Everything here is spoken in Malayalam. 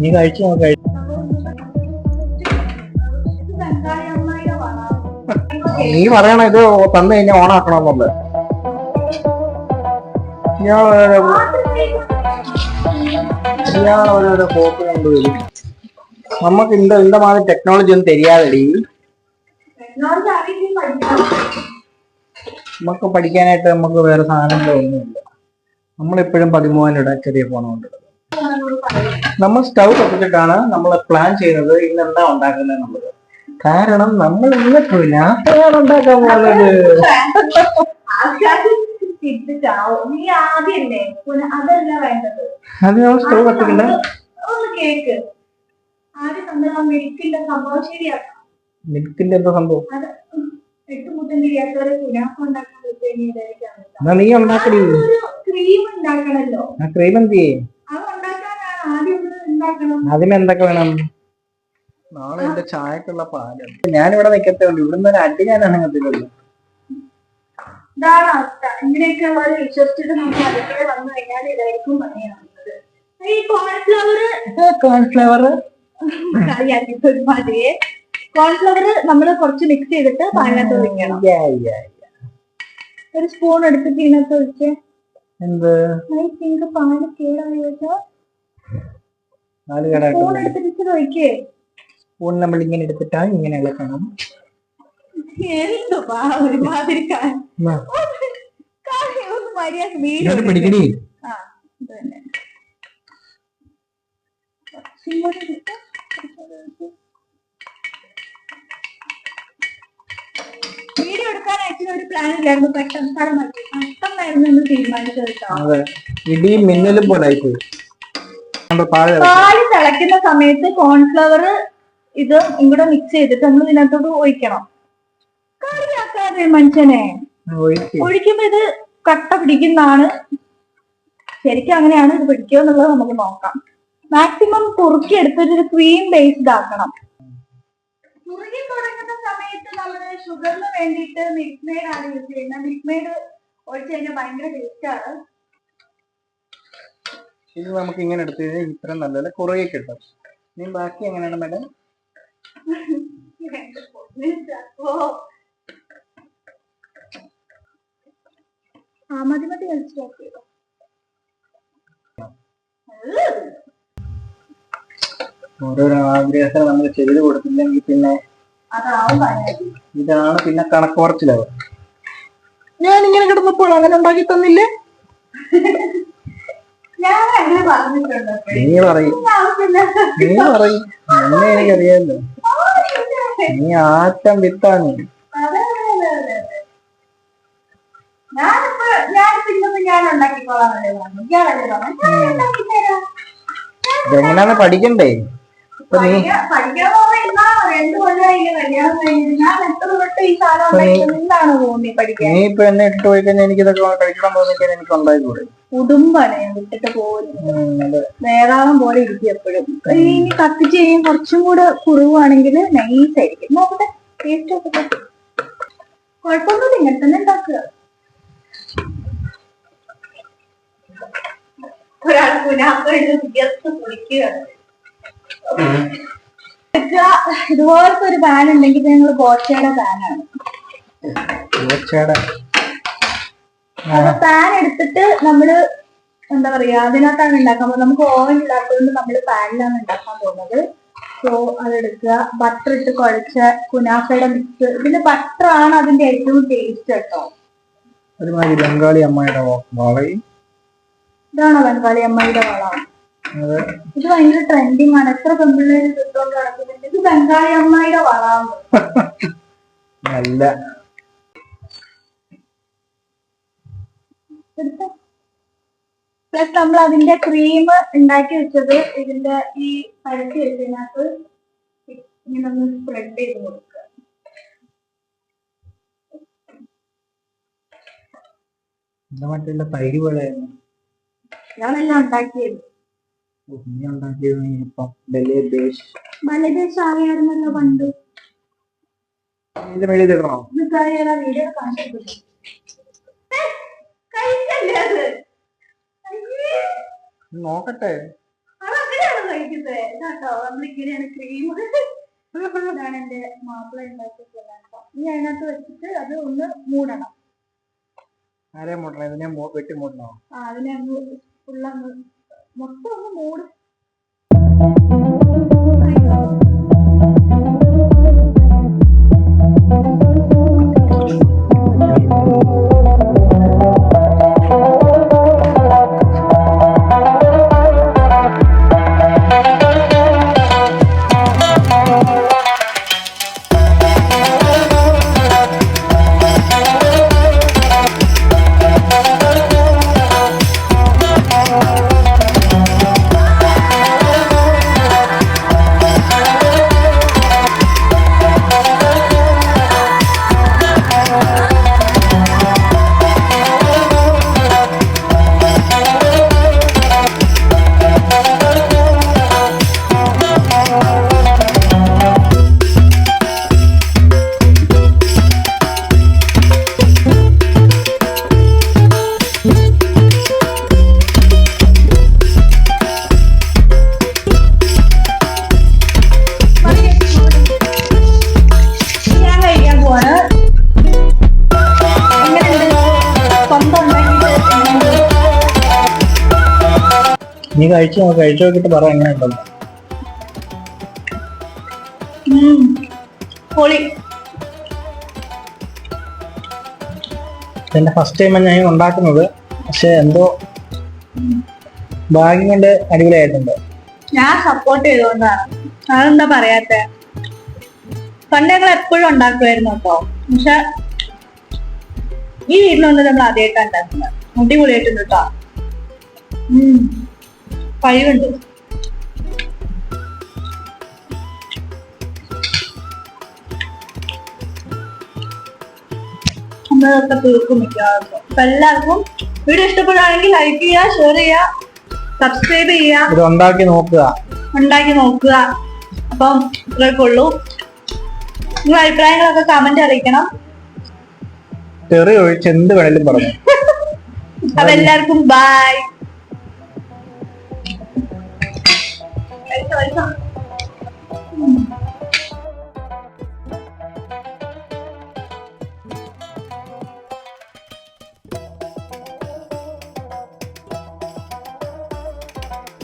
നീ കഴിച്ചു നീ പറയണ ഇത് തന്നു കഴിഞ്ഞാൽ ഓണാക്കണമെന്നുള്ളത് ഇയാളൊരു കൊണ്ടുവരും നമുക്ക് ഇന്ത ഇന്ത മാതിരി ടെക്നോളജി ഒന്നും തരിയാതെടി. നമുക്ക് പഠിക്കാനായിട്ട് നമുക്ക് വേറെ സാധനങ്ങളൊന്നുമില്ല. നമ്മളിപ്പോഴും പതിമൂവാനിട ചെറിയ ഫോണുണ്ട് നമ്മൾ സ്റ്റൗ കത്തിച്ചിട്ടാണ് നമ്മൾ പ്ലാൻ ചെയ്യുന്നത് ഇന്ന് എന്താ ഉണ്ടാക്കുന്നത് എന്നുള്ളത്. കാരണം നമ്മൾ ഇന്ന് പുലാപ്പയാണ് ഉണ്ടാക്കാൻ പോകുന്നത്. അത് നമ്മൾ സ്റ്റൗ ആ മിൽക്കിന്റെ എന്താ സംഭവം? നീ ഉണ്ടാക്കണല്ലോ. ആ ക്രീം എന്ത് ചെയ്യും ഒന്ന് ഉണ്ടാക്കണം അതിന് എന്തൊക്കെ വേണം? നാളെ എന്റെ ചായക്കുള്ള പാൽ ഞാനിവിടെ നിക്കത്തേ ഉള്ളൂ. ഇവിടുന്ന് ഒരു അടി ഞാൻ അനങ്ങത്തില്ലല്ലോ ഇതാണ് അവസ്ഥ. ഇങ്ങനെയൊക്കെ ഉള്ളവർ വിശ്വസിച്ചിട്ട് നമ്മൾ അടുക്കള വന്നു കഴിഞ്ഞാൽ ഇതായിരിക്കും പണിയാവുന്നത്. ഈ കോൺഫ്ലവർ കോൺഫ്ലവർ ഒരുമാതിരിയെ കോൺഫ്ലവർ നമ്മൾ കുറച്ച് മിക്സ് ചെയ്തിട്ട് പാലിനകത്ത് ഒഴിക്കണം. ഒരു സ്പൂൺ എടുത്തിട്ട് ഇതിനകത്ത് ഒഴിച്ച്. എന്ത്? പാൽ കേടായി? വെച്ചാൽ നാല് സ്പൂൺ നമ്മൾ ഇങ്ങനെ എടുത്തിട്ടാ ഇങ്ങനെ ഇളക്കണം കാര്യം വീഡിയോ എടുക്കാനായിട്ട് ഒരു പ്ലാൻ ഇല്ലായിരുന്നു. പെട്ടെന്ന് സ്ഥലം മാറ്റി. പെട്ടെന്നായിരുന്നു നമ്മൾ തീരുമാനിച്ചത് അതെ. ഇടിയും മിന്നലും പോലെ ആയിപ്പോയി. താഴെ പാൽ തിളയ്ക്കുന്ന സമയത്ത് കോൺഫ്ലവർ ഇത് ഇങ്ങോട്ട് മിക്സ് ചെയ്തിട്ട് നമ്മൾ ഇതിനകത്തോട്ട് ഒഴിക്കണം. കളിയാക്കാതെ മനുഷ്യനെ. ഒഴിക്കുമ്പോ ഇത് കട്ട പിടിക്കുന്നതാണ്. ശരിക്കും അങ്ങനെയാണ് ഇത് പിടിക്കുക എന്നുള്ളത് നമുക്ക് നോക്കാം. മാക്സിമം കുറുക്കി എടുത്തിട്ട് ഒരു ക്രീം ബേസ്ഡ് ആക്കണം കുറുകി തുടങ്ങുന്ന സമയത്ത് നമ്മൾ ഷുഗറിന് വേണ്ടിയിട്ട് മിൽക്ക് മെയ്ഡ് ആണ് യൂസ് ചെയ്യുന്നത്. മിൽക്ക് മെയ്ഡ് ഒഴിച്ചു കഴിഞ്ഞാൽ ഭയങ്കര ടേസ്റ്റ് ആണ്. ഇത് നമുക്ക് ഇങ്ങനെ എടുത്തു കഴിഞ്ഞാൽ ഇത്ര നല്ലതല്ല കുറേ കിട്ടും ഇനി ബാക്കി എങ്ങനെയാണ് മാഡം ആ മതി മതി സ്റ്റോപ്പ് ചെയ്തോ ഓരോരോ ആഗ്രഹത്തിന് നമ്മൾ ചെയ്തു കൊടുത്തില്ലെങ്കിൽ പിന്നെ ഇതാണ് പിന്നെ കണക്ക് കുറച്ചിലാവും ഞാൻ ഇങ്ങനെ കിടന്നപ്പോൾ അങ്ങനെ ഉണ്ടാക്കി തന്നില്ലേ? നീ പറയും. നീ പറയും. എന്നെ എനിക്കറിയാലോ. നീ ആറ്റം വിത്താണ്. ഇതെങ്ങനെയാണ് പഠിക്കണ്ടേ? ഇപ്പൊ നീ ഇപ്പൊ എന്നെ ഇട്ട് പോയി കഴിഞ്ഞാൽ എനിക്ക് ഇതൊക്കെ കഴിക്കണം തോന്നിക്കാൻ എനിക്ക് ഉണ്ടായിക്കൂടെ കുടുംബാണ് ഞാൻ വിട്ടിട്ട് പോകുന്നത് വേറാളം പോലെ ഇരിക്കും എപ്പോഴും. ഇനി കത്തിച്ച് കഴിയും കുറച്ചും കൂടെ കുറവാണെങ്കിൽ നൈസ് ആയിരിക്കും. നോക്കട്ടെ ടേസ്റ്റ് നോക്കട്ടെ. കുഴപ്പമൊന്നുമില്ല ഇങ്ങനെ തന്നെ ഉണ്ടാക്കുക. ഇതുപോലത്തെ ഒരു പാൻ ഉണ്ടെങ്കിൽ ഞങ്ങൾ ബോച്ചയുടെ പാനാണ് അപ്പൊ പാൻ എടുത്തിട്ട് നമ്മൾ എന്താ പറയാ അതിനകത്താണ് ഉണ്ടാക്കാൻ പോകുന്നത്. നമുക്ക് ഓവൻ ഇല്ലാത്തതുകൊണ്ട് നമ്മൾ പാനിലാണ് ഉണ്ടാക്കാൻ പോകുന്നത്. സോ അതെടുക്കുക. ബട്ടർ ഇട്ട് കുഴച്ച കുനാഫയുടെ മിക്സ് ഇതിന്റെ ബട്ടർ ആണ് അതിന്റെ ഏറ്റവും ടേസ്റ്റ് കേട്ടോ. ഒരുമാതിരി ബംഗാളി അമ്മയുടെ വളയും. ഇതാണോ ബംഗാളി അമ്മയുടെ വള? ഇത് ഭയങ്കര ട്രെൻഡിങ് ആണ്. എത്ര പെൺപിള്ളേര് കിട്ടുകൊണ്ട് നടക്കുന്നുണ്ട്. ഇത് ബംഗാളി അമ്മയുടെ വളാണ് നല്ല. പ്ലസ് നമ്മൾ അതിന്റെ ക്രീം ഉണ്ടാക്കി വെച്ചത് ഇതിന്റെ ഈ പരത്തി വെച്ചതിനകത്ത് ഇങ്ങനെ ഒന്ന് സ്പ്രെഡ് ചെയ്ത് കൊടുക്കുക. ഞാനെല്ലാം ഉണ്ടാക്കിയത്. നീ ഉണ്ടാക്കിയത് നീ ഇപ്പം ഡൽഹി ദേശ് മലദേശ ആയായിരുന്നല്ലോ പണ്ട് വീഡിയോ കാണിച്ചിട്ടുണ്ട്. നോക്കട്ടെ. അതങ്ങനെയാണോ കഴിക്കുന്നത്? എനിക്ക് കേട്ടോ നമ്മളിങ്ങനെയാണ് ക്രീം ഇതാണ് എന്റെ മാപ്പിള ഇനി അതിനകത്ത് വെച്ചിട്ട് അത് ഒന്ന് മൂടണം. ആരെയും മൂടണം? ഇതിനെ വെട്ടി മൂടണോ? ആ അതിനെ അങ്ങ് മൊത്തം ഒന്ന് മൂടും. നീ കഴിച്ചു നോക്ക് കഴിച്ചു നോക്കിട്ട് പറ എങ്ങനെയുണ്ടെന്ന്. പൊളി. എന്റെ ഫസ്റ്റ് ടൈം ഞാൻ ഉണ്ടാക്കുന്നത്. പക്ഷെ എന്തോ ഭാഗ്യം കൊണ്ട് അടിപൊളിയായിട്ടുണ്ട്. ഞാൻ സപ്പോർട്ട് ചെയ്തുകൊണ്ടാണ് അതെന്താ പറയാത്തെ? പണ്ട് ഞങ്ങൾ എപ്പോഴും ഉണ്ടാക്കുമായിരുന്നു കേട്ടോ പക്ഷെ ഈ വീട്ടിൽ വന്ന് നമ്മൾ ആദ്യമായിട്ടാണ് ഉണ്ടാക്കുന്നത്. അടിപൊളിയായിട്ടുണ്ട് കേട്ടോ ഉം. കഴിവുണ്ട് നമ്മളതൊക്കെ തീർക്കും മിക്കവാറും. അപ്പൊ എല്ലാവർക്കും വീഡിയോ ഇഷ്ടപ്പെടുകയാണെങ്കിൽ ലൈക്ക് ചെയ്യുക ഷെയർ ചെയ്യുക സബ്സ്ക്രൈബ് ചെയ്യുക ഇത് ഉണ്ടാക്കി നോക്കുക. ഉണ്ടാക്കി നോക്കുക. അപ്പം ഇത്രയൊക്കെ ഉള്ളൂ. നിങ്ങളുടെ അഭിപ്രായങ്ങളൊക്കെ കമന്റ് അറിയിക്കണം. തെറി ഒഴിച്ച് എന്ത് വേണേലും പറഞ്ഞു. അപ്പൊ എല്ലാവർക്കും ബൈ 啊